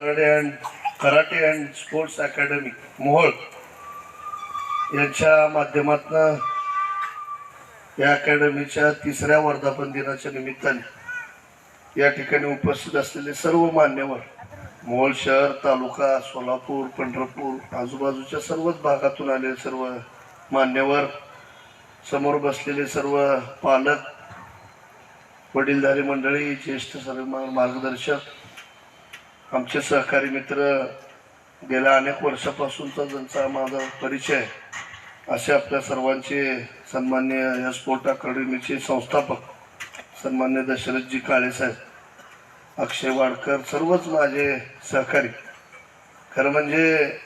Karate and karate and sports academy Mohol यांच्या माध्यमातून या अकॅडमीच्या तिसऱ्या वर्धापन दिनाच्या निमित्ताने या ठिकाणी उपस्थित असलेले सर्व मान्यवर मोहोळ शहर तालुका सोलापूर पंढरपूर आजूबाजूच्या सर्वच भागातून आलेले सर्व मान्यवर समोर बसलेले सर्व पालक वडीलधारी मंडळी ज्येष्ठ सर्व मार्गदर्शक आमचे सहकारी मित्र गेल्या अनेक वर्षापासूनचा ज्यांचा माझा परिचय असे आपल्या सर्वांचे सन्मान्य या स्पोर्ट अकॅडमीचे संस्थापक सन्मान्य दशरथजी काळेसाहेब अक्षय वाडकर सर्वच माझे सहकारी. खरं म्हणजे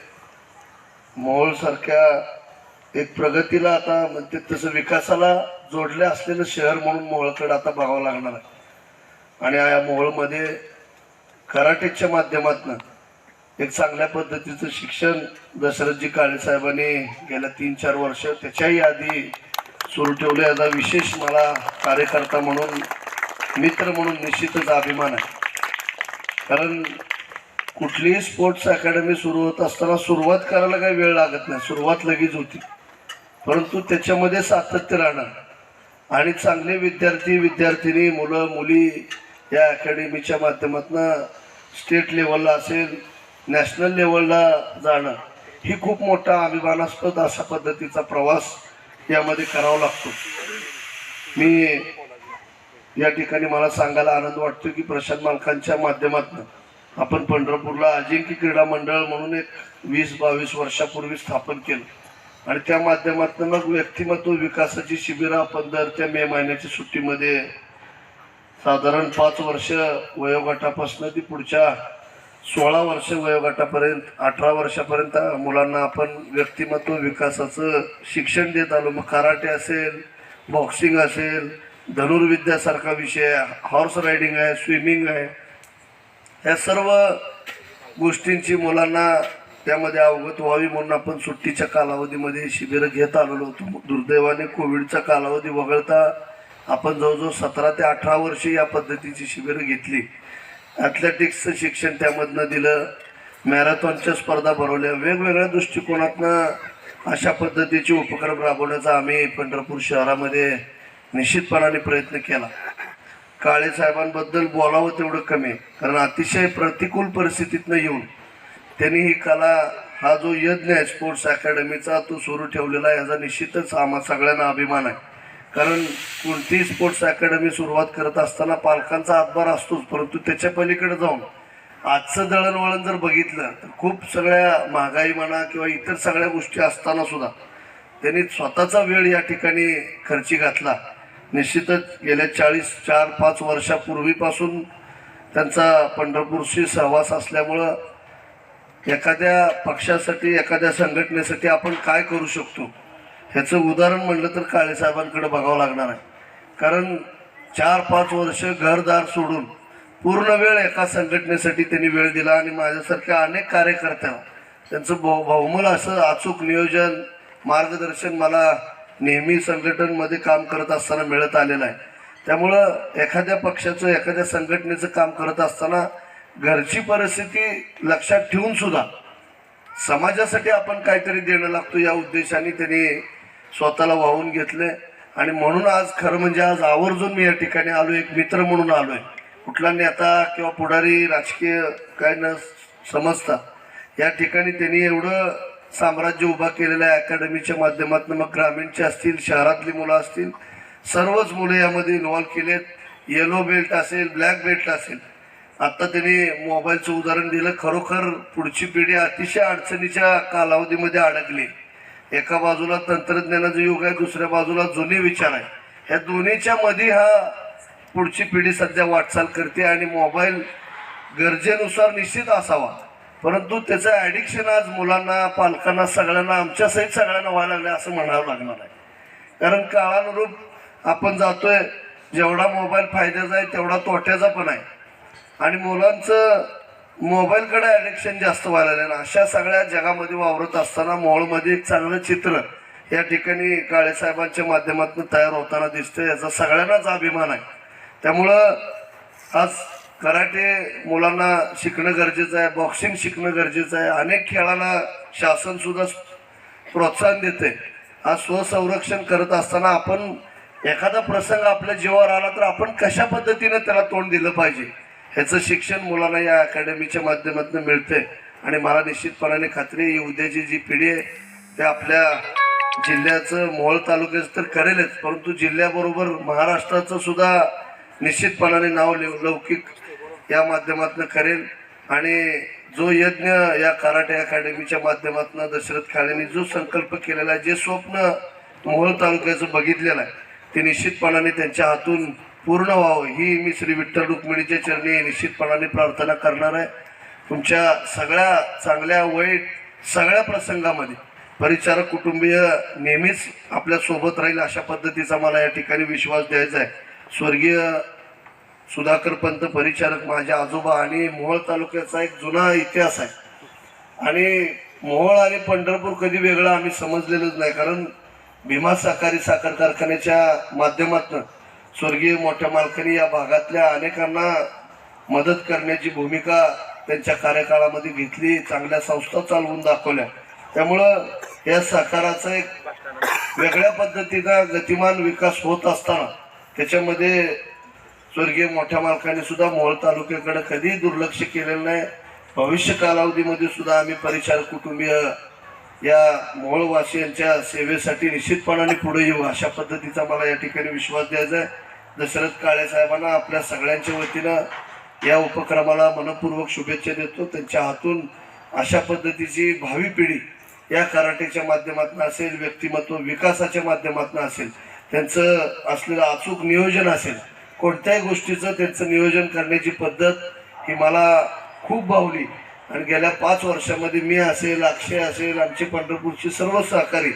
मोहोळसारख्या एक प्रगतीला आता म्हणते तसं विकासाला जोडले असलेलं शहर म्हणून मोहोळकडे आता बघावं लागणार आहे. आणि या मोहोळमध्ये कराटेच्या माध्यमातून एक चांगल्या पद्धतीचं शिक्षण दशरथजी काळे साहेबांनी गेल्या तीन चार वर्ष त्याच्याही आधी सुरू ठेवलं याचा विशेष मला कार्यकर्ता म्हणून मित्र म्हणून निश्चितच अभिमान आहे. कारण कुठलीही स्पोर्ट्स अकॅडमी सुरू होत असताना सुरुवात करायला काही वेळ लागत नाही. सुरुवात लगेच होती. परंतु त्याच्यामध्ये सातत्य राहणार. आणि चांगले विद्यार्थी विद्यार्थिनी मुलं मुली या अकॅडमीच्या माध्यमातून स्टेट लेवलला असेल नॅशनल लेवलला जाणं ही खूप मोठा अभिमानास्पद अशा पद्धतीचा प्रवास यामध्ये करावा लागतो. मी या ठिकाणी मला सांगायला आनंद वाटतो की प्रशांत मालकांच्या माध्यमातून आपण पंढरपूरला अजिंक्य क्रीडा मंडळ म्हणून एक वीस बावीस वर्षापूर्वी स्थापन केलं. आणि त्या माध्यमातून मग व्यक्तिमत्व विकासाची शिबिरं आपण दर त्या मे महिन्याच्या सुट्टीमध्ये साधारण पाच वर्ष वयोगटापासून ती पुढच्या सोळा वर्ष वयोगटापर्यंत अठरा वर्षापर्यंत मुलांना आपण व्यक्तिमत्व विकासाचं शिक्षण देत आलो. मग कराटे असेल बॉक्सिंग असेल धनुर्विद्यासारखा विषय हॉर्स रायडिंग आहे स्विमिंग आहे. या सर्व गोष्टींची मुलांना त्यामध्ये अवगत व्हावी म्हणून आपण सुट्टीच्या कालावधीमध्ये शिबिरं घेत आलेलो होतो. दुर्दैवाने कोविडचा कालावधी वगळता आपण जवळजवळ सतरा ते अठरा वर्ष या पद्धतीची शिबिरं घेतली. ॲथलेटिक्सचं शिक्षण त्यामधनं दिलं. मॅरेथॉनच्या स्पर्धा भरवल्या. वेगवेगळ्या दृष्टिकोनातनं अशा पद्धतीचे उपक्रम राबवण्याचा आम्ही पंढरपूर शहरामध्ये निश्चितपणाने प्रयत्न केला. काळे साहेबांबद्दल बोलावं तेवढं कमी. आहे. कारण अतिशय प्रतिकूल परिस्थितीतनं येऊन त्यांनी ही कला हा जो यज्ञ आहे स्पोर्ट्स अकॅडमीचा तो सुरू ठेवलेला आहे. याचा निश्चितच आम्हा सगळ्यांना अभिमान आहे. कारण कोणतीही स्पोर्ट्स अकॅडमी सुरुवात करत असताना पालकांचा हातभार असतोच परंतु त्याच्या पलीकडे जाऊन आजचं दळणवळण जर बघितलं तर खूप सगळ्या महागाई म्हणा किंवा इतर सगळ्या गोष्टी असताना सुद्धा त्यांनी स्वतःचा वेळ या ठिकाणी खर्ची घातला. निश्चितच गेल्या चाळीस चार पाच वर्षापूर्वीपासून त्यांचा पंढरपूरशी सहवास असल्यामुळं एखाद्या पक्षासाठी एखाद्या संघटनेसाठी आपण काय करू शकतो? ह्याचं उदाहरण म्हणलं तर काळेसाहेबांकडे बघावं लागणार आहे. कारण चार पाच वर्ष घरदार सोडून पूर्ण वेळ एका संघटनेसाठी त्यांनी वेळ दिला आणि माझ्यासारख्या अनेक कार्यकर्त्या त्यांचं बहु बहुमल असं अचूक नियोजन मार्गदर्शन मला नेहमी संघटनमध्ये काम करत असताना मिळत आलेलं आहे. त्यामुळं एखाद्या पक्षाचं एखाद्या संघटनेचं काम करत असताना घरची परिस्थिती लक्षात ठेवून सुद्धा समाजासाठी आपण काहीतरी देणं लागतो या उद्देशाने त्यांनी स्वतःला वाहून घेतले. आणि म्हणून आज खरं म्हणजे आज आवर्जून मी या ठिकाणी आलो एक मित्र म्हणून आलो आहे कुठला नेता किंवा पुढारी राजकीय काय न समजता या ठिकाणी त्यांनी एवढं साम्राज्य उभा केलेलं आहे. अकॅडमीच्या माध्यमातून मग ग्रामीणचे असतील शहरातली मुलं असतील सर्वच मुलं यामध्ये इन्व्हॉल्व केलेत. येलो बेल्ट असेल ब्लॅक बेल्ट असेल. आत्ता त्यांनी मोबाईलचं उदाहरण दिलं. खरोखर पुढची पिढी अतिशय अडचणीच्या कालावधीमध्ये अडकली. एका बाजूला तंत्रज्ञानाचं युग आहे दुसऱ्या बाजूला जुने विचार आहे. ह्या दोन्हीच्या मध्ये हा पुढची पिढी सध्या वाटचाल करते आणि मोबाईल गरजेनुसार निश्चित असावा. परंतु त्याचं ॲडिक्शन आज मुलांना पालकांना सगळ्यांना आमच्यासहित सगळ्यांना व्हायला लागलं असं म्हणावं लागणार आहे. कारण काळानुरूप आपण जातोय जेवढा मोबाईल फायद्याचा आहे तेवढा तोट्याचा पण आहे. आणि मुलांचं मोबाईलकडे ॲडिक्शन जास्त व्हायला लागलं. अशा सगळ्या जगामध्ये वावरत असताना मोहोळमध्ये एक चांगलं चित्र या ठिकाणी काळेसाहेबांच्या माध्यमातून तयार होताना दिसतं याचा सगळ्यांनाच अभिमान आहे. त्यामुळं आज कराटे मुलांना शिकणं गरजेचं आहे बॉक्सिंग शिकणं गरजेचं आहे. अनेक खेळांना शासनसुद्धा प्रोत्साहन देते आज स्वसंरक्षण करत असताना आपण एखादा प्रसंग आपल्या जीवावर आला तर आपण कशा पद्धतीनं त्याला तोंड दिलं पाहिजे? ह्याचं शिक्षण मुलांना या अकॅडमीच्या माध्यमातून मिळते आणि मला निश्चितपणाने खात्री आहे, उद्याची जी पिढी आहे ते आपल्या जिल्ह्याचं मोहोळ तालुक्याचं तर करेलच परंतु जिल्ह्याबरोबर महाराष्ट्राचं सुद्धा निश्चितपणाने नाव लौ- लौकिक या माध्यमातून करेल. आणि जो यज्ञ या कराटे अकॅडमीच्या माध्यमातून दशरथ खाळेंनी जो संकल्प केलेला आहे जे स्वप्न मोहोळ तालुक्याचं बघितलेलं आहे ते निश्चितपणाने त्यांच्या हातून पूर्ण व्हावं. ही मी श्री विठ्ठल रुक्मिणीच्या चरणी निश्चितपणाने प्रार्थना करणार आहे. तुमच्या सगळ्या चांगल्या वाईट सगळ्या प्रसंगामध्ये परिचारक कुटुंबीय नेहमीच आपल्यासोबत राहील अशा पद्धतीचा मला या ठिकाणी विश्वास द्यायचा आहे. स्वर्गीय सुधाकर पंत परिचारक माझ्या आजोबा आणि मोहोळ तालुक्याचा एक जुना इतिहास आहे. आणि मोहोळ आणि पंढरपूर कधी वेगळं आम्ही समजलेलंच नाही. कारण भीमा सहकारी साखर कारखान्याच्या माध्यमातून स्वर्गीय मोठ्या मालकांनी या भागातल्या अनेकांना मदत करण्याची भूमिका त्यांच्या कार्यकाळामध्ये घेतली चांगल्या संस्था चालवून दाखवल्या. त्यामुळं या सहकाराचा एक वेगळ्या पद्धतीचा गतिमान विकास होत असताना त्याच्यामध्ये स्वर्गीय मोठ्या मालकाने सुद्धा मोहोळ तालुक्याकडे कधीही दुर्लक्ष केलेलं नाही. भविष्य कालावधीमध्ये सुद्धा आम्ही परिचार कुटुंबीय या मोहोळवासियांच्या सेवेसाठी निश्चितपणाने पुढे येऊ अशा पद्धतीचा मला या ठिकाणी विश्वास द्यायचा आहे. दशरथ काळे साहेबांना आपल्या सगळ्यांच्या वतीनं या उपक्रमाला मनपूर्वक शुभेच्छा देतो. त्यांच्या हातून अशा पद्धतीची भावी पिढी या कराटेच्या माध्यमातून असेल व्यक्तिमत्व विकासाच्या माध्यमातून असेल त्यांचं असलेलं अचूक नियोजन असेल कोणत्याही गोष्टीचं त्यांचं नियोजन करण्याची पद्धत ही मला खूप भावली. आणि गेल्या पाच वर्षामध्ये मी असेल अक्षय असेल आमचे पंढरपूरचे सर्व सहकारी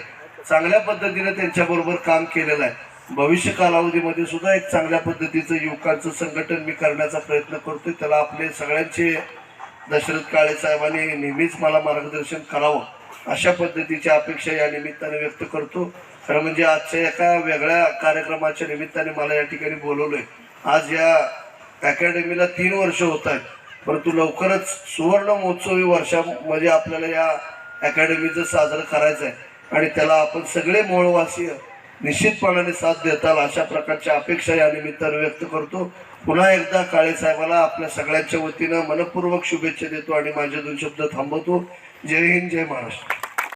चांगल्या पद्धतीने त्यांच्याबरोबर काम केलेलं आहे. भविष्य कालावधीमध्ये सुद्धा एक चांगल्या पद्धतीचं युवकांचं संघटन मी करण्याचा प्रयत्न करतोय. त्याला आपले सगळ्यांचे दशरथ काळे साहेबांनी नेहमीच मला मार्गदर्शन करावं अशा पद्धतीची अपेक्षा या निमित्ताने व्यक्त करतो. खरं म्हणजे आजच्या एका वेगळ्या कार्यक्रमाच्या निमित्ताने मला या ठिकाणी बोलवलंय. आज या अकॅडमीला तीन वर्ष होत आहेत. परंतु लवकरच सुवर्ण महोत्सवी वर्षामध्ये आपल्याला या अकॅडमीचं साजरं करायचं आहे आणि त्याला आपण सगळे मूळवासीय निश्चितपणाने साथ देताल अशा प्रकारच्या अपेक्षा या निमित्तानं व्यक्त करतो. पुन्हा एकदा काळे साहेबाला आपल्या सगळ्यांच्या वतीनं मनपूर्वक शुभेच्छा देतो आणि माझे दोन शब्द थांबवतो. जय हिंद जय महाराष्ट्र.